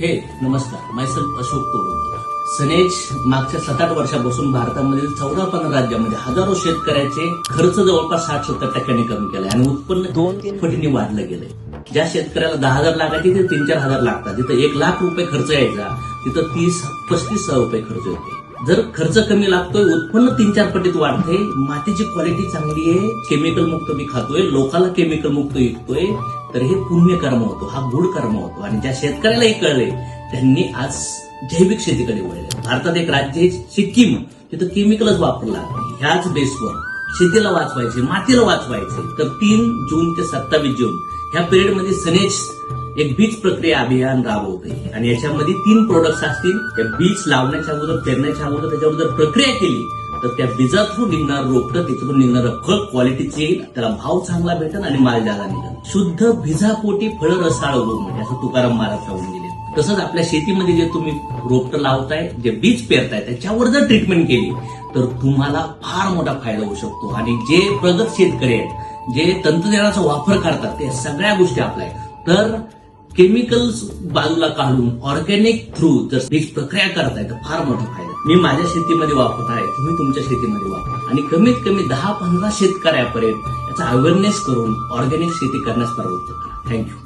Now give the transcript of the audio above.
हे नमस्कार. मैसल अशोक तोडकर सनेज मागच्या सात आठ वर्षापासून भारतामधील चौदा पंधरा राज्यामध्ये हजारो शेतकऱ्याचे खर्च जवळपास साठ सत्तर टक्क्यांनी कमी केलाय आणि उत्पन्न दोन पटीने वाढलं गेलंय. ज्या शेतकऱ्याला दहा हजार लागायचे तिथे तीन चार हजार लागतात. तिथं एक लाख रुपये खर्च यायचा. तिथं तीस पस्तीस हजार रुपये खर्च येते जर खर्च कमी लागतोय उत्पन्न तीन चार पटीत वाढते मातीची क्वालिटी चांगली आहे केमिकल मुक्त मी खातोय लोकांना केमिकल मुक्त विकतोय तर हे पुण्य कर्म होतो हा गुड कर्म होतो. आणि ज्या शेतकऱ्यालाही कळले त्यांनी आज जैविक शेतीकडे वळले. भारतात एक राज्य आहे सिक्कीम. तिथं केमिकलच वापरला ह्याच बेसवर शेतीला वाचवायचे मातीला वाचवायचे. तर तीन जून ते सत्तावीस जून ह्या पिरियडमध्ये सनेज एक बीज प्रक्रिया अभियान राबवते आणि याच्यामध्ये तीन प्रोडक्ट्स असतील. त्या बीज लावण्याच्या अगोदर पेरण्याच्या अगोदर त्याच्यावर जर प्रक्रिया केली तर त्या बीजा थ्रू निघणार रोपटं त्याच्यातून निघणारं फळ क्वालिटीचे येईल त्याला भाव चांगला भेटेल आणि माल जादा निघेल शुद्ध भिजापोटी फळ रसाळ म्हणजे असं तुकाराम महाराज लावून गेले. तसंच आपल्या शेतीमध्ये जे तुम्ही रोपटं लावताय जे बीज पेरताय त्याच्यावर जर ट्रीटमेंट केली तर तुम्हाला फार मोठा फायदा होऊ शकतो. आणि जे प्रगत शेतकरी आहेत जे तंत्रज्ञानाचा वापर करतात ते सगळ्या गोष्टी आपल्या आहेत. तर केमिकल्स बाजूला काढून ऑर्गॅनिक थ्रू जर बीज प्रक्रिया करताय तर फार मोठा फायदा मी माझ्या शेतीमध्ये वापरत आहे तुम्ही तुमच्या शेतीमध्ये वापरा. आणि कमीत कमी दहा पंधरा शेतकऱ्यापर्यंत याचा अवेअरनेस करून ऑर्गॅनिक शेती करण्यास प्रवृत्त करा थँक्यू